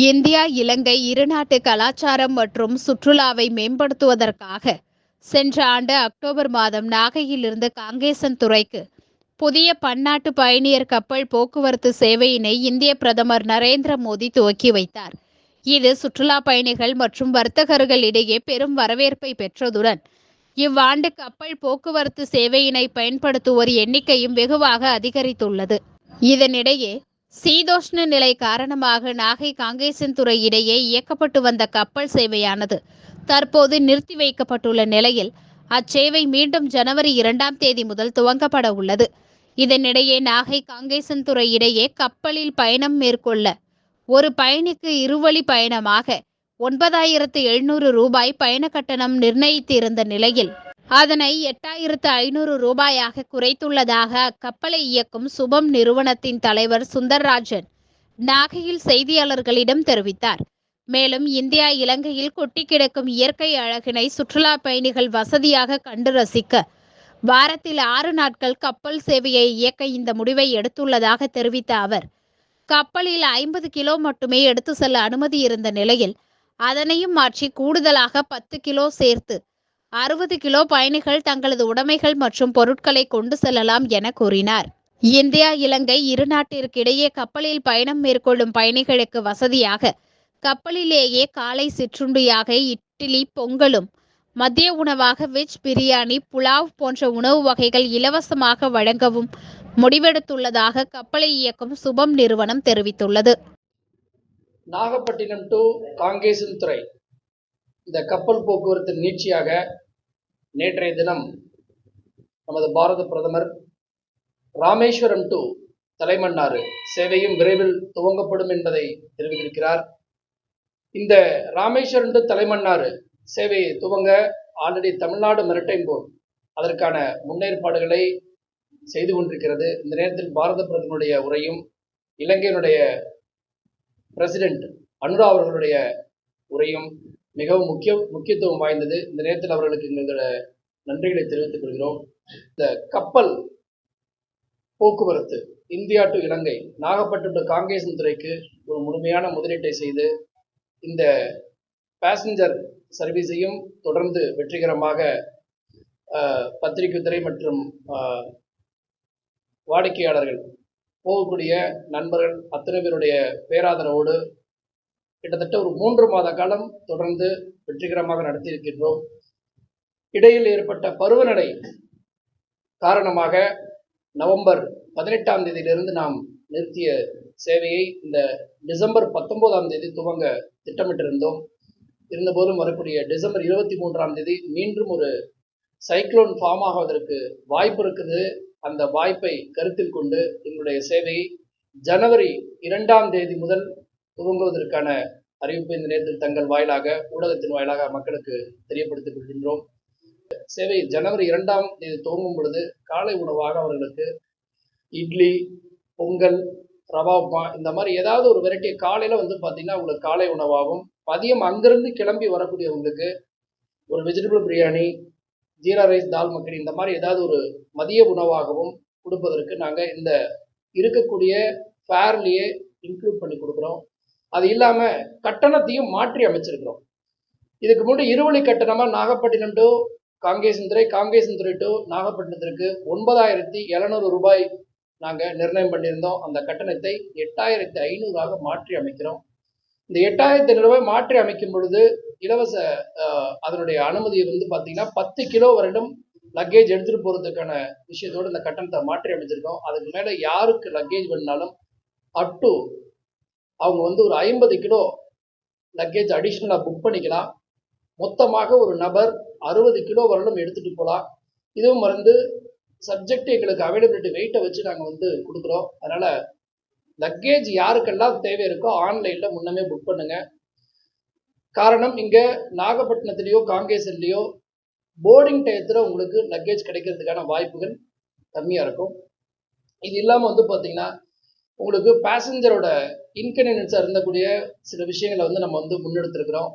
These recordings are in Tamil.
இந்தியா இலங்கை இருநாட்டு கலாச்சாரம் மற்றும் சுற்றுலாவை மேம்படுத்துவதற்காக சென்ற ஆண்டு அக்டோபர் மாதம் நாகையிலிருந்து காங்கேசன் துறைக்கு புதிய பன்னாட்டு பயணியர் கப்பல் போக்குவரத்து சேவையினை இந்திய பிரதமர் நரேந்திர மோடி துவக்கி வைத்தார். இது சுற்றுலா பயணிகள் மற்றும் வர்த்தகர்களிடையே பெரும் வரவேற்பை பெற்றதுடன் இவ்வாண்டு கப்பல் போக்குவரத்து சேவையினை பயன்படுத்துவோர் எண்ணிக்கையும் வெகுவாக அதிகரித்துள்ளது. இதனிடையே சீதோஷ்ண நிலை காரணமாக நாகை காங்கேசன்துறை இடையே இயக்கப்பட்டு வந்த கப்பல் சேவையானது தற்போது நிறுத்தி வைக்கப்பட்டுள்ள நிலையில் அச்சேவை மீண்டும் ஜனவரி இரண்டாம் தேதி முதல் துவங்கப்பட உள்ளது. இதனிடையே நாகை காங்கேசன்துறை இடையே கப்பலில் பயணம் மேற்கொள்ள ஒரு பயணிக்கு இருவழி பயணமாக ஒன்பதாயிரத்து எழுநூறு ரூபாய் பயண கட்டணம் நிர்ணயித்திருந்த நிலையில் அதனை எட்டாயிரத்து ஐநூறு ரூபாயாக குறைத்துள்ளதாக அக்கப்பலை இயக்கும் சுபம் நிறுவனத்தின் தலைவர் சுந்தர்ராஜன் நாகையில் செய்தியாளர்களிடம் தெரிவித்தார். மேலும் இந்தியா இலங்கையில் கொட்டி கிடக்கும் இயற்கை அழகினை சுற்றுலா பயணிகள் வசதியாக கண்டு ரசிக்க வாரத்தில் ஆறு நாட்கள் கப்பல் சேவையை இயக்க இந்த முடிவை எடுத்துள்ளதாக தெரிவித்த அவர் கப்பலில் ஐம்பது கிலோ மட்டுமே எடுத்து செல்ல அனுமதி இருந்த நிலையில் அதனையும் மாற்றி கூடுதலாக பத்து கிலோ சேர்த்து அறுபது கிலோ பயணிகள் தங்களது உடைமைகள் மற்றும் பொருட்களை கொண்டு செல்லலாம் என கூறினார். இந்தியா இலங்கை இரு நாட்டிற்கிடையே கப்பலில் பயணம் மேற்கொள்ளும் பயணிகளுக்கு வசதியாக கப்பலிலேயே காலை சிற்றுண்டியாக இட்லி பொங்கலும் மதிய உணவாக வெஜ் பிரியாணி புலாவ் போன்ற உணவு வகைகள் இலவசமாக வழங்கவும் முடிவெடுத்துள்ளதாக கப்பலை இயக்கும் சுபம் நிறுவனம் தெரிவித்துள்ளது. நாகப்பட்டினம் டு காங்கேசன் துறை. இந்த கப்பல் போக்குவரத்து நீட்சியாக நேற்றைய தினம் நமது பாரத பிரதமர் ராமேஸ்வரம் டு தலைமன்னாறு சேவையும் விரைவில் துவங்கப்படும் என்பதை தெரிவித்திருக்கிறார். இந்த ராமேஸ்வரம் டு தலைமன்னாறு சேவையை துவங்க ஆல்ரெடி தமிழ்நாடு மெரிடைம் போல் அதற்கான முன்னேற்பாடுகளை செய்து கொண்டிருக்கிறது. இந்த நேரத்தில் பாரத பிரதமருடைய உரையும் இலங்கையினுடைய பிரசிடென்ட் அனுரா அவர்களுடைய உரையும் மிகவும் முக்கிய முக்கியத்துவம் வாய்ந்தது. இந்த நேரத்தில் அவர்களுக்கு எங்களோட நன்றிகளை தெரிவித்துக் கொள்கிறோம். இந்த கப்பல் போக்குவரத்து இந்தியா டு இலங்கை நாகப்பட்டினம் காங்கேசன் துறைக்கு ஒரு முழுமையான முதலீட்டை செய்து இந்த பேசஞ்சர் சர்வீஸையும் தொடர்ந்து வெற்றிகரமாக பத்திரிகை துறை மற்றும் வாடிக்கையாளர்கள் போகக்கூடிய நண்பர்கள் அத்தனை பேருடைய பேராதரவோடு கிட்டத்தட்ட ஒரு மூன்று மாத காலம் தொடர்ந்து வெற்றிகரமாக நடத்தியிருக்கின்றோம். இடையில் ஏற்பட்ட பருவநிலை காரணமாக நவம்பர் பதினெட்டாம் தேதியிலிருந்து நாம் நிறுத்திய சேவையை இந்த டிசம்பர் பத்தொன்பதாம் தேதி துவங்க திட்டமிட்டிருந்தோம். இருந்தபோதும் வரக்கூடிய டிசம்பர் இருபத்தி மூன்றாம் தேதி மீண்டும் ஒரு சைக்ளோன் ஃபார்ம் ஆகுவதற்கு வாய்ப்பு இருக்குது. அந்த வாய்ப்பை கருத்தில் கொண்டு எங்களுடைய சேவையை ஜனவரி இரண்டாம் தேதி முதல் துவங்குவதற்கான அறிவிப்பை இந்த நேரத்தில் தங்கள் வாயிலாக ஊடகத்தின் வாயிலாக மக்களுக்கு தெரியப்படுத்திக் கொள்கின்றோம். சேவை ஜனவரி இரண்டாம் தேதி துவங்கும் பொழுது காலை உணவாக அவர்களுக்கு இட்லி பொங்கல் ரவா உப்மா இந்த மாதிரி ஏதாவது ஒரு வெரைட்டி காலையில் வந்து பார்த்தீங்கன்னா உங்களுக்கு காலை உணவாகும். மதியம் அங்கிருந்து கிளம்பி வரக்கூடியவங்களுக்கு ஒரு வெஜிடபிள் பிரியாணி ஜீரா ரைஸ் தால் மக்களி இந்த மாதிரி ஏதாவது ஒரு மதிய உணவாகவும் கொடுப்பதற்கு நாங்கள் இந்த இருக்கக்கூடிய ஃபேர்லேயே இன்க்ளூட் பண்ணி கொடுக்குறோம். அது இல்லாமல் கட்டணத்தையும் மாற்றி அமைச்சிருக்கிறோம். இதுக்கு முன்னாடி இருவழி கட்டணமாக நாகப்பட்டினம் டு காங்கேசன்துறை காங்கேசன்துறை டு நாகப்பட்டினத்திற்கு ஒன்பதாயிரத்தி எழுநூறு ரூபாய் நாங்கள் நிர்ணயம் பண்ணியிருந்தோம். அந்த கட்டணத்தை எட்டாயிரத்தி ஐநூறாக மாற்றி அமைக்கிறோம். இந்த எட்டாயிரத்தி ஐநூறு ரூபாய் மாற்றி அமைக்கும் பொழுது இலவச அதனுடைய அனுமதி வந்து பார்த்தீங்கன்னா பத்து கிலோ வருடம் லக்கேஜ் எடுத்துகிட்டு போகிறதுக்கான விஷயத்தோடு இந்த கட்டணத்தை மாற்றி அமைச்சிருக்கோம். அதுக்கு மேலே யாருக்கு லக்கேஜ் வேணுனாலும் அப் டு அவங்க வந்து ஒரு ஐம்பது கிலோ லக்கேஜ் அடிஷ்னலாக புக் பண்ணிக்கலாம். மொத்தமாக ஒரு நபர் அறுபது கிலோ வரலும் எடுத்துகிட்டு போகலாம் இதுவும் வந்து சப்ஜெக்ட் எங்களுக்கு அவைலபிலிட்டி வெயிட்டை வச்சு நாங்கள் வந்து கொடுக்குறோம். அதனால் லக்கேஜ் யாருக்கெல்லாம் தேவை இருக்கோ ஆன்லைனில் முன்னமே புக் பண்ணுங்க. காரணம் இங்கே நாகப்பட்டினத்துலேயோ காங்கேசன்லேயோ போர்டிங் டயத்தில் உங்களுக்கு லக்கேஜ் கிடைக்கிறதுக்கான வாய்ப்புகள் கம்மியாக இருக்கும். இது இல்லாமல் வந்து பார்த்தீங்கன்னா உங்களுக்கு பேசஞ்சரோட இன்கன்வீனியன்ஸாக இருந்தக்கூடிய சில விஷயங்களை வந்து நம்ம வந்து முன்னெடுத்திருக்கிறோம்.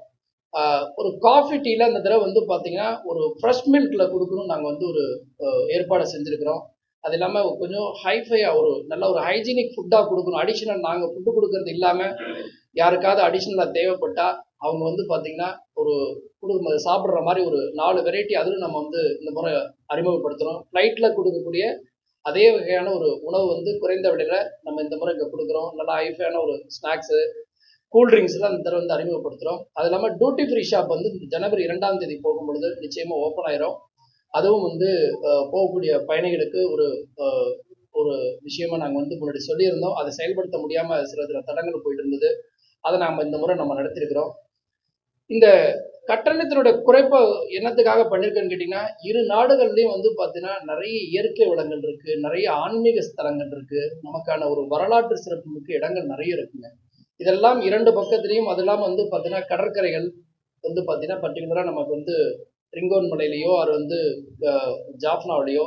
ஒரு காஃபி டீல அந்த தடவை வந்து பார்த்தீங்கன்னா ஒரு ஃப்ரெஷ் மில்கில் கொடுக்கணும் நாங்கள் வந்து ஒரு ஏற்பாடை ஏற்பாடு செஞ்சுருக்கிறோம். அது இல்லாமல் கொஞ்சம் ஹைஃபையாக ஒரு நல்ல ஒரு ஹைஜீனிக் ஃபுட்டாக கொடுக்கணும். அடிஷ்னல் நாங்கள் ஃபுட்டு கொடுக்கறது இல்லாமல் யாருக்காவது அடிஷ்னலாக தேவைப்பட்டால் அவங்க வந்து பார்த்தீங்கன்னா ஒரு குடும்ப சாப்பிட்ற மாதிரி ஒரு நாலு வெரைட்டி அதிலும் நம்ம வந்து இந்த முறை அறிமுகப்படுத்துகிறோம் ஃப்ளைட்டில் கொடுக்கக்கூடிய அதே வகையான ஒரு உணவு வந்து குறைந்த விலையில நம்ம இந்த முறை இங்கே கொடுக்குறோம். நல்லா ஹைஃபையான ஒரு ஸ்நாக்ஸு கூல்ட்ரிங்க்ஸ்லாம் இந்த தடவை வந்து அறிமுகப்படுத்துகிறோம் அது இல்லாமல் டியூட்டி ஃப்ரீ ஷாப் வந்து ஜனவரி இரண்டாம் தேதி போகும்பொழுது நிச்சயமாக ஓப்பன் ஆயிரும். அதுவும் வந்து போகக்கூடிய பயணிகளுக்கு ஒரு ஒரு விஷயமா நாங்கள் வந்து முன்னாடி சொல்லியிருந்தோம். அதை செயல்படுத்த முடியாமல் சில சில தடங்கள் போயிட்டு இருந்தது. அதை நாம் இந்த முறை நம்ம நடத்திருக்கிறோம் இந்த கட்டணத்தினுடைய குறைப்பை என்னத்துக்காக பண்ணியிருக்கேன்னு கேட்டிங்கன்னா இரு நாடுகள்லையும் வந்து பார்த்தீங்கன்னா நிறைய இயற்கை வளங்கள் இருக்கு நிறைய ஆன்மீக ஸ்தலங்கள் இருக்கு நமக்கான ஒரு வரலாற்று சிறப்புமிக்க இடங்கள் நிறைய இருக்குங்க. இதெல்லாம் இரண்டு பக்கத்துலேயும் அதெல்லாம் வந்து பார்த்தீங்கன்னா கடற்கரைகள் வந்து பார்த்தீங்கன்னா பர்டிகுலராக நமக்கு வந்து ரிங்கோன் மலையிலையோ அது வந்து ஜாஃப்னாவிலையோ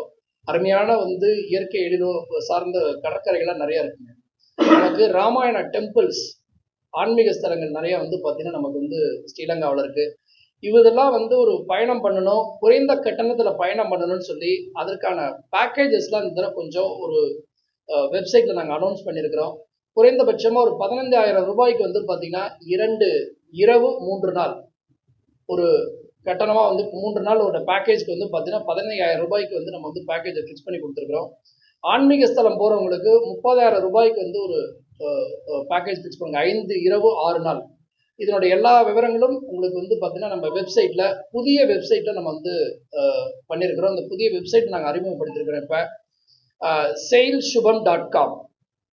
அருமையான வந்து இயற்கை எழிலோ சார்ந்த கடற்கரைகள்லாம் நிறைய இருக்குங்க. நமக்கு ராமாயண டெம்பிள்ஸ் ஆன்மீக ஸ்தலங்கள் நிறைய வந்து பார்த்தீங்கன்னா நமக்கு வந்து ஸ்ரீலங்காவில் இருக்கு. இதெல்லாம் வந்து ஒரு பயணம் பண்ணணும் குறைந்த கட்டணத்தில் பயணம் பண்ணணும்னு சொல்லி அதற்கான பேக்கேஜஸ்லாம் இந்த தடவை கொஞ்சம் ஒரு வெப்சைட்டில் நாங்கள் அனௌன்ஸ் பண்ணியிருக்கிறோம் குறைந்தபட்சமாக ஒரு பதினைந்தாயிரம் ரூபாய்க்கு வந்து பார்த்தீங்கன்னா இரண்டு இரவு மூன்று நாள். ஒரு கட்டணமாக வந்து மூன்று நாள் ஒரு பேக்கேஜ்க்கு வந்து பார்த்தீங்கன்னா பதினையாயிரம் ரூபாய்க்கு வந்து நம்ம வந்து பேக்கேஜை ஃபிக்ஸ் பண்ணி கொடுத்துருக்குறோம். ஆன்மீக ஸ்தலம் போகிறவங்களுக்கு முப்பதாயிரம் ரூபாய்க்கு வந்து ஒரு பேக்கேஜ் ஃபிக்ஸ் பண்ணுங்கள் ஐந்து இரவு ஆறு நாள். இதனுடைய எல்லா விவரங்களும் உங்களுக்கு வந்து பார்த்தீங்கன்னா நம்ம வெப்சைட்டில் புதிய வெப்சைட்டில் நம்ம வந்து பண்ணியிருக்கிறோம் அந்த புதிய வெப்சைட் நாங்கள் அறிமுகப்படுத்தியிருக்கிறோம் இப்போ. சேல் சுபம் டாட் காம்